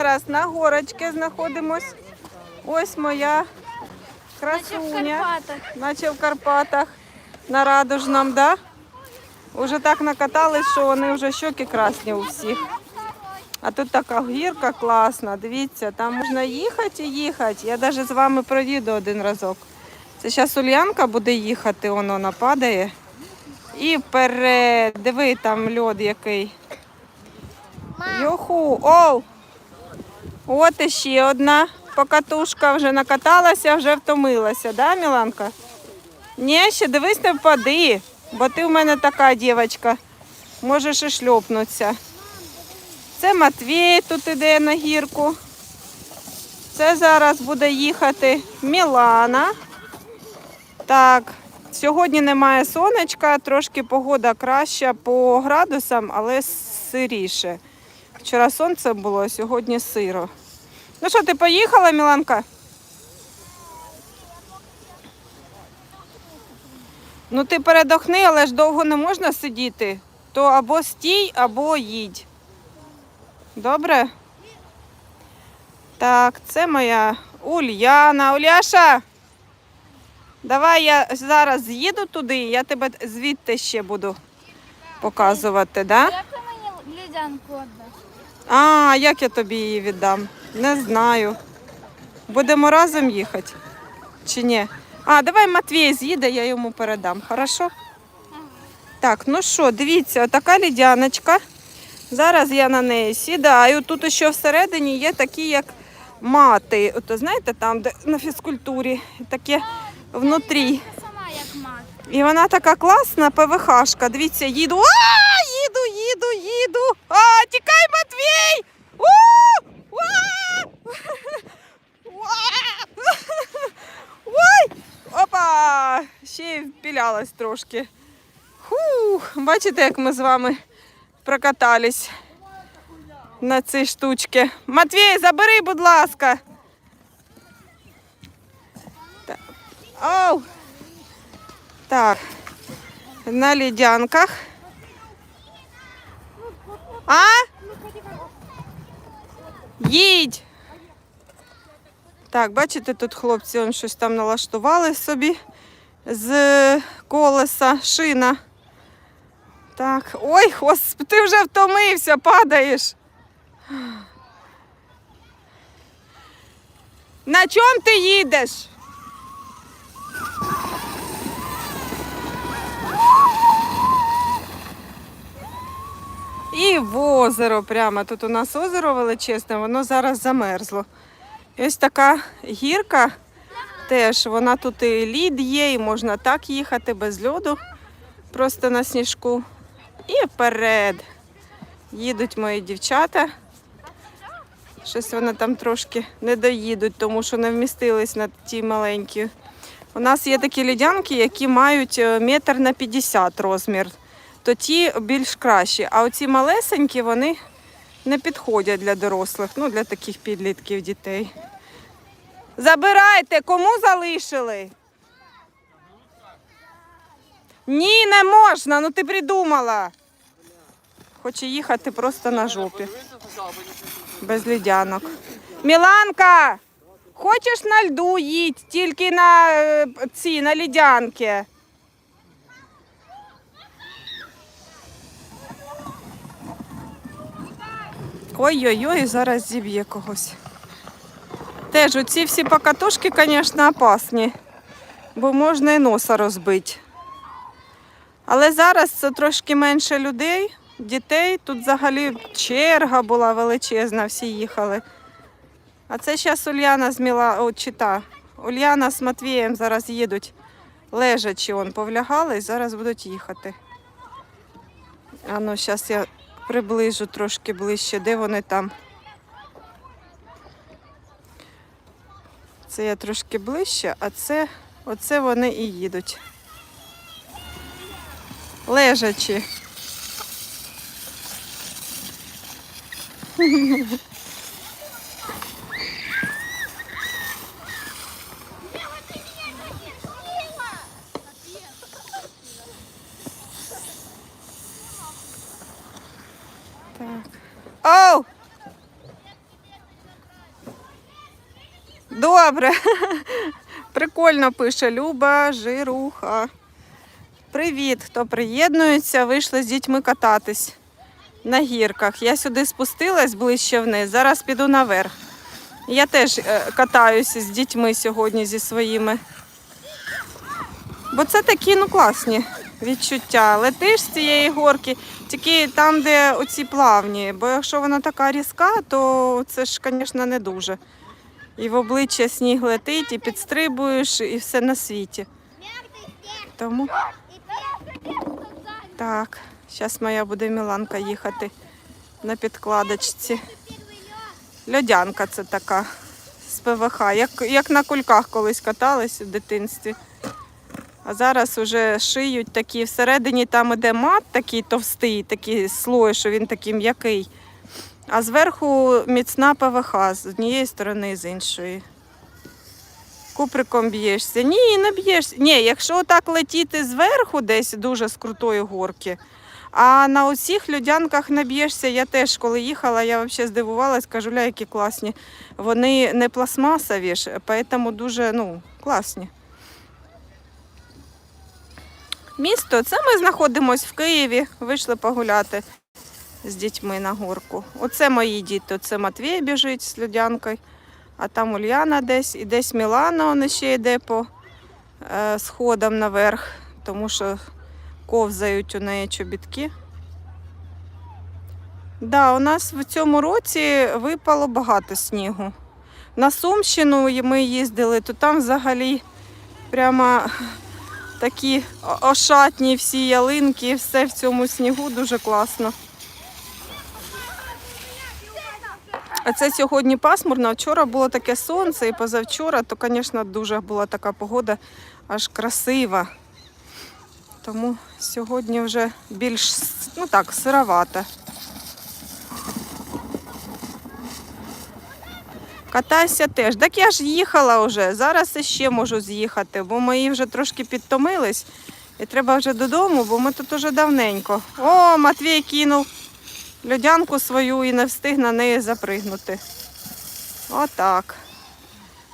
Зараз на горочці знаходимось. Ось моя красуня. Наче в Карпатах. На Радужному, да? Уже так накатались, що вони вже щоки красні у всіх. А тут така гірка класна. Дивіться, там можна їхати і їхати. Я навіть з вами проїду один разок. Це зараз Ульянка буде їхати, воно нападає. І вперед. Диви, там льод який. Йоху, оу! От іще одна покатушка вже накаталася, вже втомилася, да, Міланка? Ні, ще дивись, не впади, бо ти в мене така дівчинка. Можеш і шльопнутися. Це Матвій тут іде на гірку. Це зараз буде їхати Мілана. Так, сьогодні немає сонечка, трошки погода краща по градусам, але сиріше. Вчора сонце було, а сьогодні сиро. Ну що, ти поїхала, Міланка? Ну ти передохни, але ж довго не можна сидіти. То або стій, або їдь. Добре? Так, це моя Ульяна. Уляша! Давай я зараз з'їду туди, я тебе звідти ще буду показувати, да? Як ти мені лідянку віддаш? А, як я тобі її віддам? Не знаю. Будемо разом їхати? Чи ні? А, давай Матвій з'їде, я йому передам, хорошо? Так, ну що, дивіться, така лідяночка. Зараз я на неї сідаю. Тут ще всередині є такі, як мати. Ото знаєте, там, де на фізкультурі, таке внутрі. І вона така класна, ПВХшка. Дивіться, їду. А, їду, їду, їду. А, тікай, Матвій! У! Уа! Уа! Ой! Опа! Ще й впілялась трошки. Фух, бачите, як ми з вами прокатались на цій штучці. Матвій, забери, будь ласка. Так. Оу! Так, на ледянках. А? Їдь. Так, бачите, тут хлопці он щось там налаштували собі з колеса, шина. Так, ой, господи, ти вже втомився, падаєш. На чому ти їдеш? І в озеро прямо. Тут у нас озеро величезне, воно зараз замерзло. І ось така гірка теж, вона тут і лід є, і можна так їхати без льоду, просто на сніжку. І вперед. Їдуть мої дівчата. Щось вони там трошки не доїдуть, тому що не вмістились на ті маленькі. У нас є такі лідянки, які мають е, метр на 50 розмір то ті більш кращі. А оці малесенькі вони не підходять для дорослих, ну для таких підлітків дітей. Забирайте, кому залишили? Ні, не можна, ну ти придумала. Хоче їхати просто на жопі. Без лідянок. Міланка, хочеш на льду їдь, тільки на е, ці, на лідянки. Ой-ой-ой, зараз зіб'є когось. Теж оці всі покатушки, звісно, опасні, бо можна і носа розбити. Але зараз це трошки менше людей, дітей. Тут взагалі черга була величезна, всі їхали. А це зараз Ульяна з Міла... О, чи та. Ульяна з Матвієм зараз їдуть. Лежачи, он повлягали і зараз будуть їхати. А ну, зараз я приближу трошки ближче, де вони там. Це я трошки ближче, а це оце вони і їдуть. Лежачі. Так. Оу! Добре. Прикольно пише Люба Жируха. Привіт, хто приєднується, вийшли з дітьми кататись на гірках. Я сюди спустилась ближче вниз, зараз піду наверх. Я теж е, катаюся з дітьми сьогодні зі своїми. Бо це такі ну класні відчуття. Летиш з цієї горки, тільки там, де оці плавні. Бо якщо вона така різка, то це ж, звісно, не дуже. І в обличчя сніг летить, і підстрибуєш, і все на світі. Тому так, зараз моя буде Міланка їхати на підкладочці. Льодянка це така з ПВХ, як, як на кульках колись катались у дитинстві. А зараз вже шиють такі всередині там іде мат такий товстий, такий слой, що він такий м'який. А зверху міцна ПВХ з однієї сторони і з іншої. Куприком б'єшся. Ні, не б'єшся. Ні, якщо так летіти зверху десь дуже з крутої горки. А на усіх льодянках не б'єшся. Я теж, коли їхала, я взагалі здивувалась, кажу, ля, які класні. Вони не пластмасові ж, тому дуже ну, класні. Місто, це ми знаходимося в Києві, вийшли погуляти з дітьми на горку. Оце мої діти. Оце Матвій біжить з людянкою, а там Ульяна десь, і десь Мілана вона ще йде по е, сходам наверх, тому що ковзають у неї чобітки. Да, у нас в цьому році випало багато снігу. На Сумщину ми їздили, то там взагалі прямо такі ошатні всі ялинки, все в цьому снігу дуже класно. А це сьогодні пасмурно. Вчора було таке сонце, і позавчора, то, звісно, дуже була така погода аж красива. Тому сьогодні вже більш ну так, сировата. Катайся теж. Так я ж їхала вже. Зараз ще можу з'їхати, бо мої вже трошки підтомились. І треба вже додому, бо ми тут уже давненько. О, Матвій кинув льодянку свою і не встиг на неї запригнути. Отак.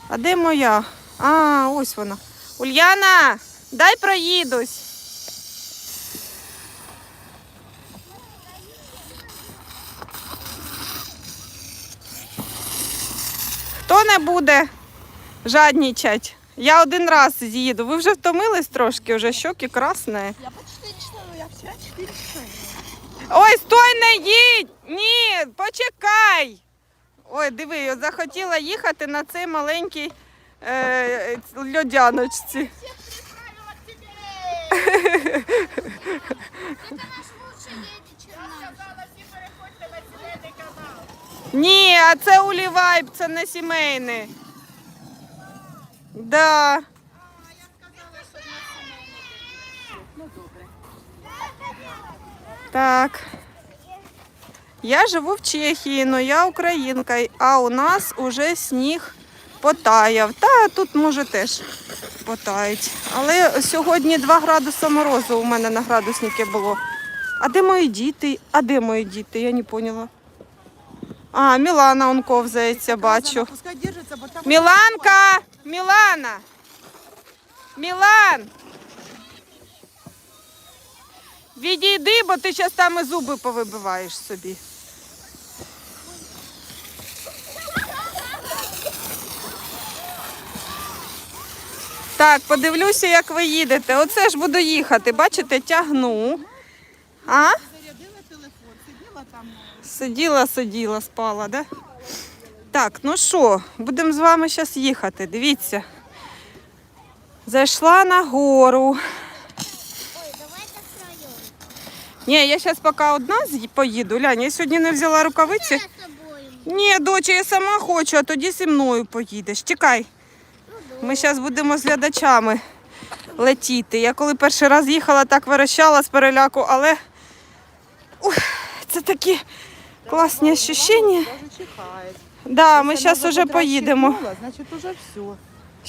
А де моя? А, ось вона. Ульяна, дай проїдусь. Хто не буде жаднічать? Я один раз з'їду. Ви вже втомились трошки, вже щоки красні. Я почти не я вся 4 читаю. Ой, стой, не їдь! Ні, почекай. Ой, диви, от захотіла їхати на цей маленький е, льодяночці. Ні, а це улівайб, це не сімейний. Да. Так. Я живу в Чехії, але я українка, а у нас уже сніг потаяв. Та тут може теж потають. Але сьогодні 2 градуси морозу у мене на градуснику було. А де мої діти? А де мої діти? Я не поняла. А, Мілана он ковзається, бачу. Міланка! Мілана! Мілан! Відійди, бо ти зараз там і зуби повибиваєш собі. Так, подивлюся, як ви їдете. Оце ж буду їхати. Бачите, тягну. А? Зарядила телефон, сиділа там. Сиділа, сиділа, спала, да? Так, ну що, будемо з вами зараз їхати. Дивіться. Зайшла на гору. Ой, давайте втроем. Ні, я зараз поки одна поїду. Лянь, я сьогодні не взяла рукавиці. Ні, доча, я сама хочу, а тоді зі мною поїдеш. Чекай. Ми зараз будемо з глядачами летіти. Я коли перший раз їхала, так верещала з переляку, але ух, це такі класні ощущення. Да, ми зараз уже поїдемо. чихнула, Значит, уже все.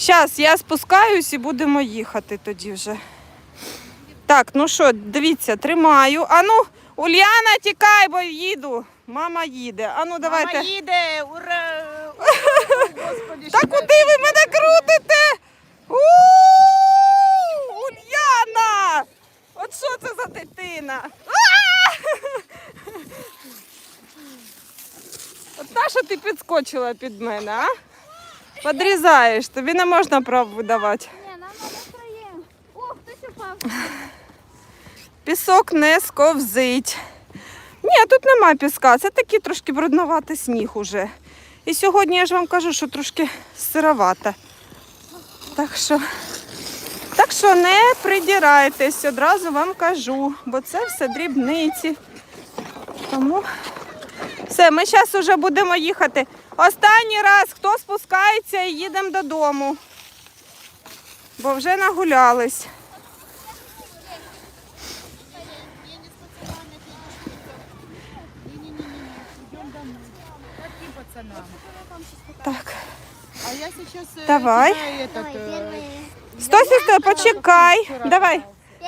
Зараз я спускаюсь і будемо їхати тоді вже. Так, ну що, дивіться, тримаю. Ану, Ульяна, тікай, бо їду. Мама їде. Ану, давайте. Мама їде, ура! Господи, Так куди ви мене крутите? у Ульяна! От що це за дитина? От що ти підскочила під мене, а? Подрізаєш, тобі не можна прав видавати. Ні, нам. О, хтось упав. Пісок не сковзить. Ні, тут нема піска, це такий трошки брудноватий сніг уже. І сьогодні я ж вам кажу, що трошки сировата. Так що, так що не придірайтесь, одразу вам кажу, бо це все дрібниці. Тому все, ми зараз вже будемо їхати. Останній раз, хто спускається і їдемо додому. Бо вже нагулялись. Каким пацанам? Так. А я сейчас э, Давай. читаю этот, Давай, э, первые. Стой, стой, стой, почекай. Давай.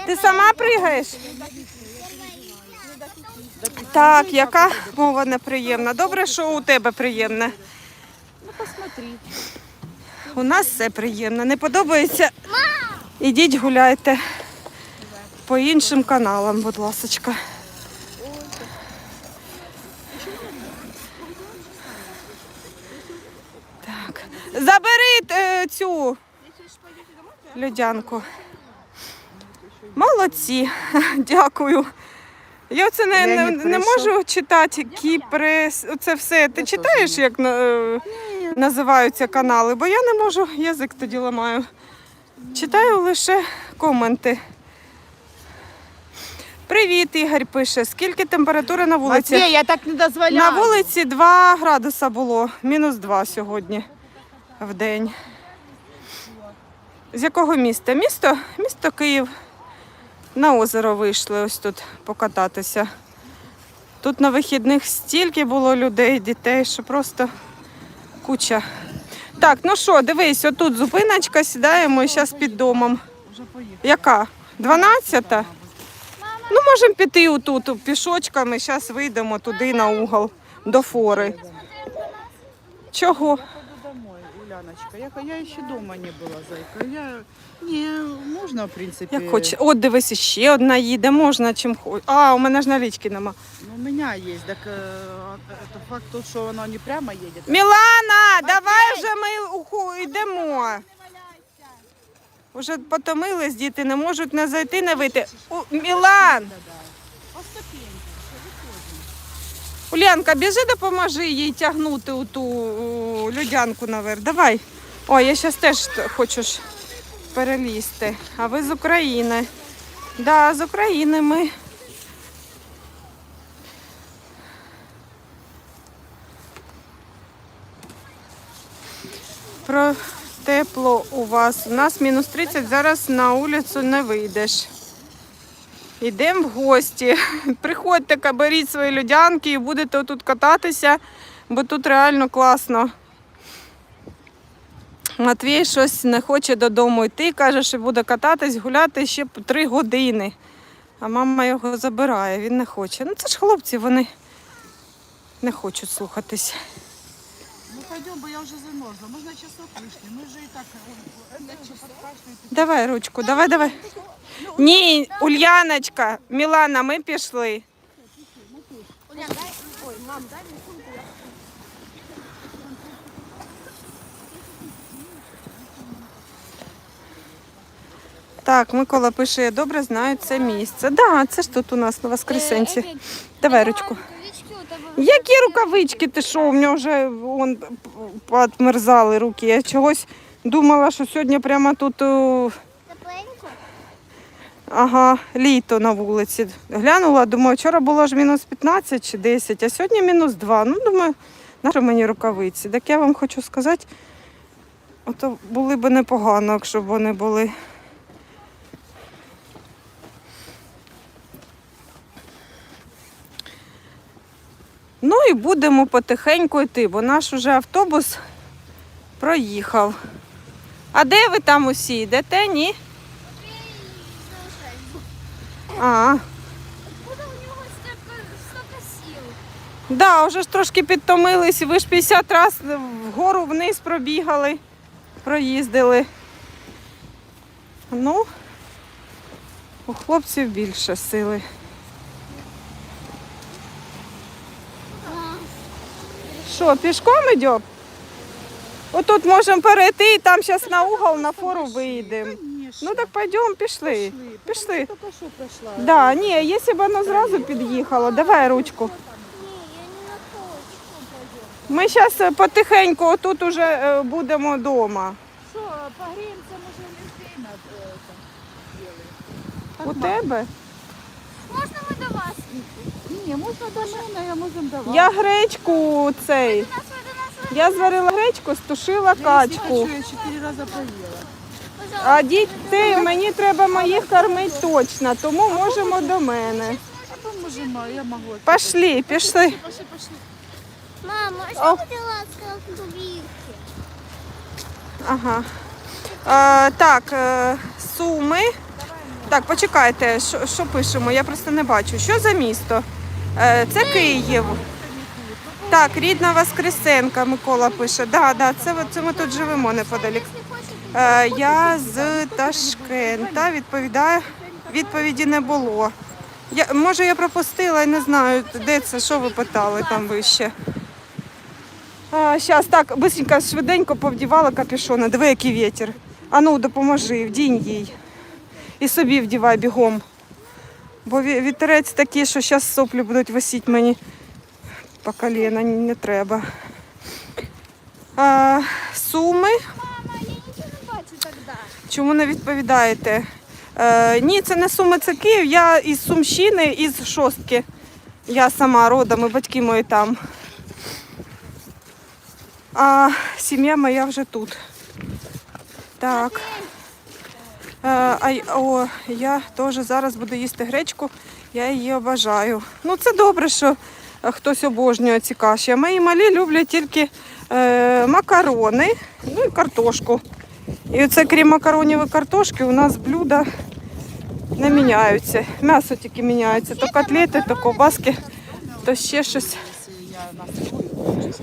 Ти сама пригаєш? Так, яка мова неприємна. Добре, що у тебе приємне. Ну, посмотри. У нас все приємно. Не подобається? Ідіть гуляйте по іншим каналам, будь ласочка. Так. Забери е, цю людянку. Молодці, дякую. Я це не, не, не можу читати Кіпрес. Це все. Ти читаєш, як е, називаються канали, бо я не можу, язик тоді ламаю. Читаю лише коменти. Привіт, Ігор пише. Скільки температури на вулиці? Матвей, я так не дозволяю. На вулиці 2 градуса було, мінус 2 сьогодні в день. З якого міста? Місто? Місто Київ. На озеро вийшли ось тут покататися. Тут на вихідних стільки було людей, дітей, що просто куча. Так, ну що, дивись, отут зупиночка, сідаємо і зараз під домом. Яка? 12-та? Ну, можемо піти отут пішочками, зараз вийдемо туди на угол до фори. Чого? Пойду домой, Уляночка. Я, я еще дома не была, зайка. Я... Не, можно, в принципе. Як хоче. От дивись, ще одна їде, можна чим хоч. А, у мене ж налічки нема. Ну, у меня есть, так э, это факт тот, что оно не прямо едет. Мілана, давай вже ми уху- йдемо. Уже потомились діти, не можуть не зайти, не вийти. У, Мілан! Улянка, біжи, допоможи їй тягнути у ту людянку наверх. Давай. Ой, я зараз теж хочу перелізти. А ви з України. Да, з України ми. Про тепло у вас. У нас мінус 30, зараз на вулицю не вийдеш. Йдемо в гості. Приходьте, беріть свої людянки і будете тут кататися, бо тут реально класно. Матвій щось не хоче додому йти, каже, що буде кататись, гуляти ще три години. А мама його забирає, він не хоче. Ну це ж хлопці, вони не хочуть слухатись Ну, пойдем, бо я уже замерзла. Можно часок лишний. Мы же и так... э, Это часок кашляет. Давай ручку, давай, давай. Ні, Ульяночка, Мілана, ми пішли. Улян, дай. Ой, мам, дай мне сумку. я- Так, Микола пише, я добре знаю це місце. Да, це ж тут у нас на Воскресенці. Е, е, Давай е, ручку. рукавички у тебе. Які рукавички ти що? У мене вже вон, подмерзали руки. Я чогось думала, що сьогодні прямо тут ага, літо на вулиці. Глянула, думаю, вчора було ж мінус 15 чи 10, а сьогодні мінус 2. Ну, думаю, нащо мені рукавиці? Так я вам хочу сказати, ото були б непогано, якщо б вони були. Ну і будемо потихеньку йти, бо наш уже автобус проїхав. А де ви там усі? Йдете? Ні? А, Откуда у нього стільки, стільки сил? да, вже ж трошки підтомились, ви ж 50 разів вгору вниз пробігали. проїздили. Ну, у хлопців більше сили. Що, пішком йдемо? Отут можемо перейти і там зараз на угол на фору вийдемо. Ну так пойдемо, пішли. Пішли. Тільки що пройшла. Да, ні, якщо б воно зразу під'їхало, давай ручку. Ми зараз потихеньку отут уже е, будемо вдома. Що, погріємося, може, людей на е, У тебе? Можна ми до вас? Ні, можна до мене, а можемо до вас. Я гречку цей. Я зварила гречку, стушила качку. я чотири рази поїла. А дітей мені треба моїх кормити точно, тому можемо до мене. А можемо, я можу. Пішли, пішли. Пошли, пошли. Мама, а що буде ласка кубівки? Ага. Е, так, е, суми. Так, почекайте, що, що пишемо? Я просто не бачу. Що за місто? Е, це Київ. Так, рідна Воскресенка, Микола пише. Да, да, це, це ми тут живемо неподалік. Е, я з Ташкента. Відповідаю, відповіді не було. Я, може, я пропустила і не знаю, де це, що ви питали там вище. Зараз так, быстренько, швиденько повдівала капюшона. Диви, який вітер. Ану, допоможи, вдінь їй. І собі вдівай бігом. Бо ві- вітерець такий, що зараз соплі будуть висіти мені по коліна, не, не треба. А, суми. мама, я нічого не бачу тоді. Чому не відповідаєте? Е, ні, це не Суми, це Київ. Я із Сумщини, із Шостки. Я сама родом, і батьки мої там. А сім'я моя вже тут. Так. Е, а, о, я теж зараз буду їсти гречку, я її обожаю. Ну, це добре, що е, хтось обожнює ці каші. А мої малі люблять тільки е, макарони, ну і картошку. І оце крім макаронів і картошки, у нас блюда не міняються. М'ясо тільки міняється. То котлети, то ковбаски, то ще щось.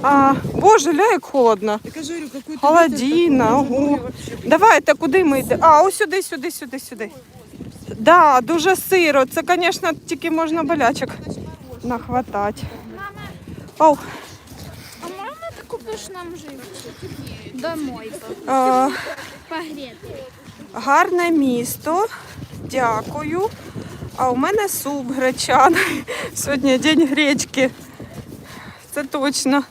А, боже, ля, як холодно. Такой, ого. Давайте, куди ми йдемо? А, ось сюди, сюди, сюди, сюди. Да, дуже сиро. Це, звісно, тільки можна болячок нахватати. Мама, Оу, а можна ти купиш нам живчик? Домой погріти. гарне місто. Дякую. А у мене суп гречаний. Сьогодні день гречки. Це точно.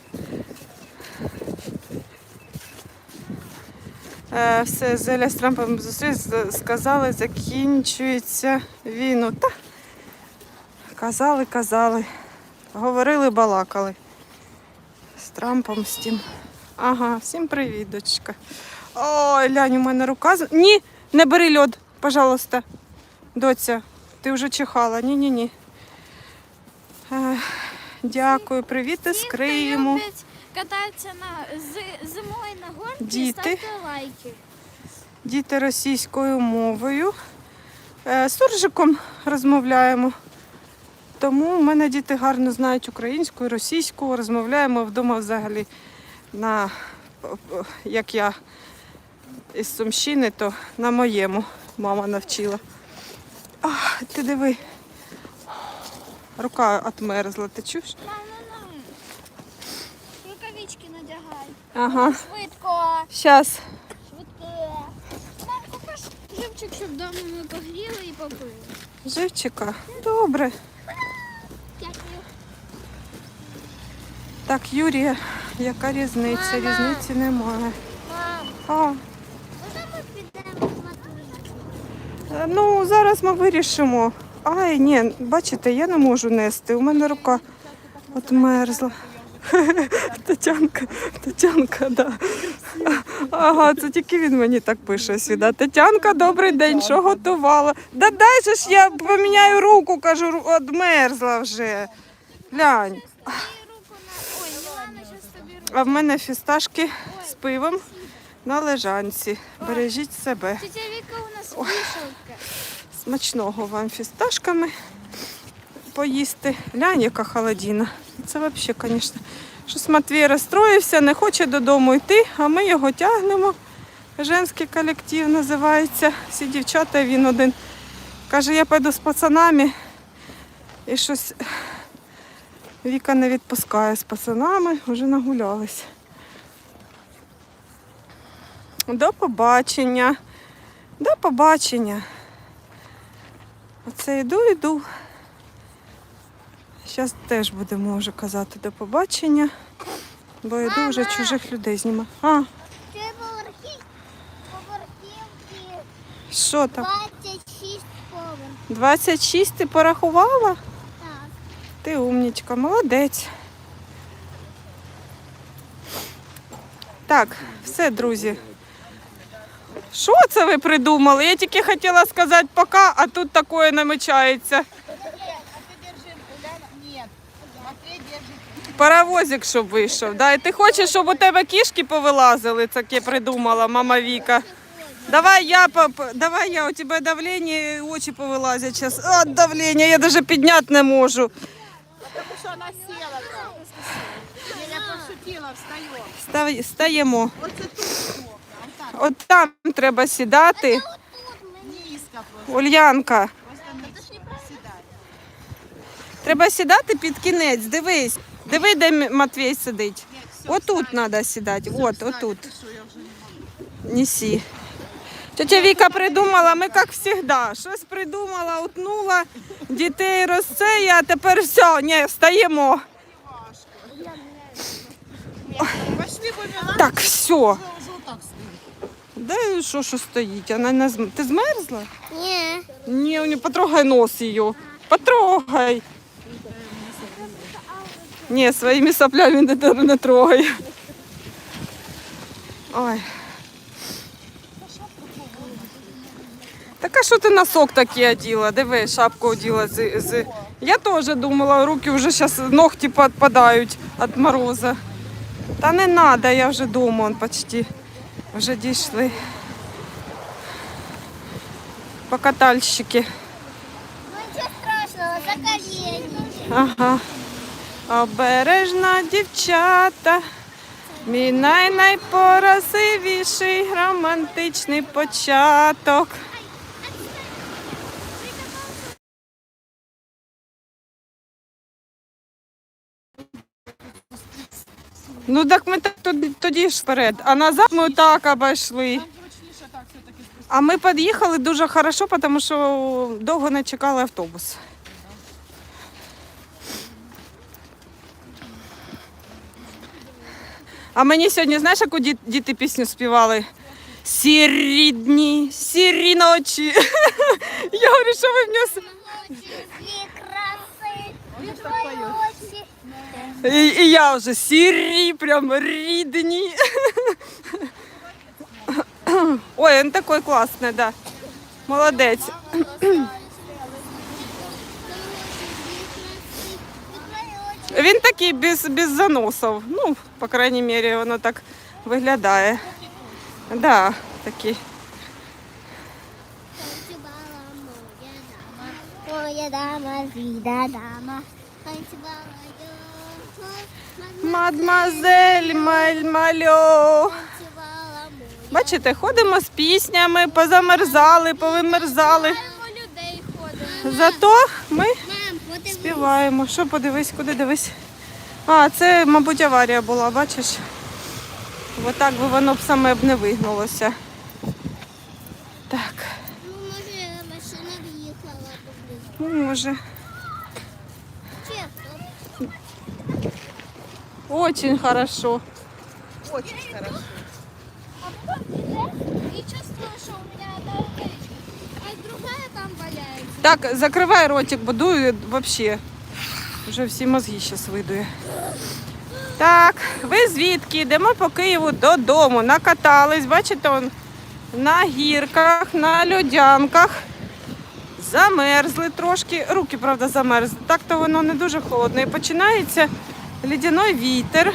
Е, все, Зеля з Трампом зустрілись, сказали, закінчується війну. Та казали, казали. Говорили, балакали. З Трампом з тим. Ага, всім привіт, дочка. Ой, Лянь, у мене рука. Ні, не бери льод, пожалуйста. Доця, ти вже чихала. Ні-ні-ні. Дякую, привіт із Криму. кататися на, зимою на гонки, Діти. ставте лайки. Діти російською мовою. Е, З суржиком розмовляємо. Тому в мене діти гарно знають українську і російську. Розмовляємо вдома взагалі на як я із Сумщини, то на моєму мама навчила. А, ти диви. Рука отмерзла, ти чуєш? Рукавички надягай. Ага. Швидко. Щас. Швидко. Мам, купиш живчик, щоб вдома ми погріли і попили. Живчика. Добре. Дякую. Так, Юрія, яка різниця? Мама. Різниці немає. Мам, А, можна ми підемо в матушу? е, ну зараз ми вирішимо. Ай, ні, бачите, я не можу нести. У мене рука от мерзла. Тетянка, Тетянка, да. Ага, це тільки він мені так пише сюди. Тетянка, добрий день, що готувала? Да дай же ж я поміняю руку, кажу, одмерзла вже. Глянь. А в мене фісташки з пивом на лежанці. Бережіть себе. Тетя Віка у нас вишивка. Смачного вам фісташками поїсти. Глянь, яка холодина. Це взагалі, звісно. Щось Матвій розстроївся, не хоче додому йти, а ми його тягнемо. Женський колектив називається. Всі дівчата, він один. Каже, я пойду з пацанами. І щось Віка не відпускає з пацанами, вже нагулялись. До побачення. До побачення. Оце йду, йду. Зараз теж будемо вже казати до побачення, бо йду вже чужих людей знімаю. А, Три поверхи, поверхівки, що там? 26 поверх. 26 ти порахувала? Так. Ти умнічка, молодець. Так, все, друзі. Що це ви придумали? Я тільки хотіла сказати пока, а тут таке намічається. Паровозик, щоб вийшов. Да? І ти хочеш, щоб у тебе кішки повилазили, таке придумала мама Віка. Давай я, по- давай я, у тебе давлення, очі повилазять зараз. От давлення, я навіть підняти не можу. Потому что она села там. Я пошутила, встаем. Став- Стаємо. Вот тут так, От там треба сідати. Ульянка, треба сідати під кінець. Дивись. Диви, де Матвій сидить. Отут треба сідати. От, отут. Не. Неси. Тетя Віка придумала, ми як завжди. Щось придумала, утнула, дітей розцеє, а тепер все, ні, встаємо. Так, все. Де що, що стоїть? Вона не зм... Ти змерзла? Ні. Ні, у неї потрогай нос її. Потрогай. Ні, своїми соплями не, не трогай. Ой. Так а що ти носок такий оділа? Диви, шапку оділа з, з... Я теж думала, руки вже зараз ногті підпадають від мороза. Та не треба, я вже вдома он почти. Вже дійшли. Покатальщики. Ну нічого страшного, за колені. Ага. Обережно, дівчата. Мій най-найпорасивіший романтичний початок. Ну так ми так тоді, тоді ж вперед, а назад ми так обійшли. Зручніше так все-таки спуститься. А ми під'їхали дуже хорошо, тому що довго не чекали автобус. А мені сьогодні, знаєш, яку діти пісню співали? Сірі дні, сірі ночі. Я говорю, що ви в нього... с- Очі краси, І, і я вже сірі, прям рідні. Ой, він такий класний, да. Молодець. Він такий без, без заносів. Ну, по крайній мірі, воно так виглядає. Да, такий. Моя дама, віда дама. Мадмазель мальмальо. Бачите, ходимо з піснями, позамерзали, повимерзали. Зато ми співаємо. Що подивись, куди дивись? А, це, мабуть, аварія була, бачиш? Отак би воно б саме б не вигнулося. Так, Ну, може, машина в'їхала ну може. Очень хорошо. Очень хорошо. А потом и чувствую, что у меня одна рукавичка, а другая там валяется. Так, закривай ротик, бо дує взагалі. Вже всі мозги зараз видує. Так, ви звідки? Йдемо по Києву додому. Накатались, бачите, он, на гірках, на льодянках. Замерзли трошки. Руки, правда, замерзли. Так-то воно не дуже холодно. І починається лідяний вітер.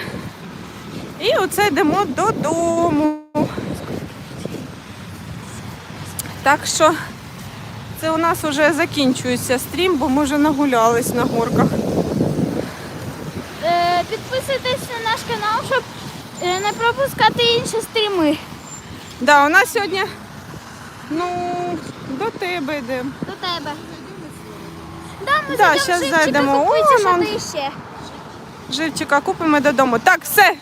І оце йдемо додому. Так що це у нас вже закінчується стрім, бо ми вже нагулялись на горках. Підписуйтесь на наш канал, щоб не пропускати інші стріми. Да, у нас сьогодні, ну, до тебе йдемо. До тебе. Да, ми Да, зайдемо зайдемо. О, нам- ще. Живчика купимо додому. Так, все.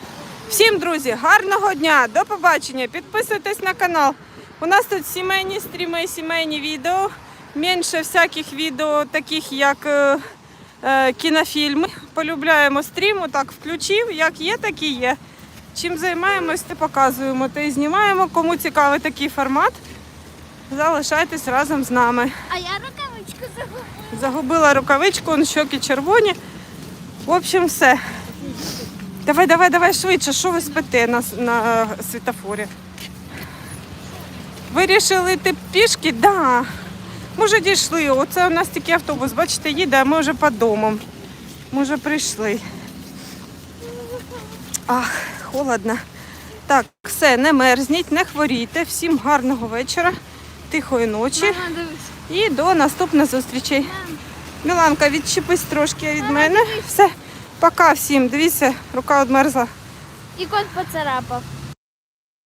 Всім, друзі, гарного дня, до побачення. Підписуйтесь на канал. У нас тут сімейні стріми, сімейні відео. Менше всяких відео, таких як е, е, кінофільми. Полюбляємо стріму, так включив, як є, так і є. Чим займаємось, те показуємо, те і знімаємо. Кому цікавий такий формат, залишайтесь разом з нами. А я рукавичку загубила. Загубила рукавичку, он щоки червоні. В общем, все. Давай, давай, давай швидше, що ви спите на, на світофорі? Вирішили йти пішки? Да. Ми вже дійшли. Оце у нас такий автобус, бачите, їде, а ми вже по домом. Ми вже прийшли. Ах, холодно. Так, все, не мерзніть, не хворійте. Всім гарного вечора, тихої ночі. І до наступних зустрічей. Міланка, відчепись трошки від мене. дивись. Все, пока всім. Дивіться, рука одмерзла. І кот поцарапав.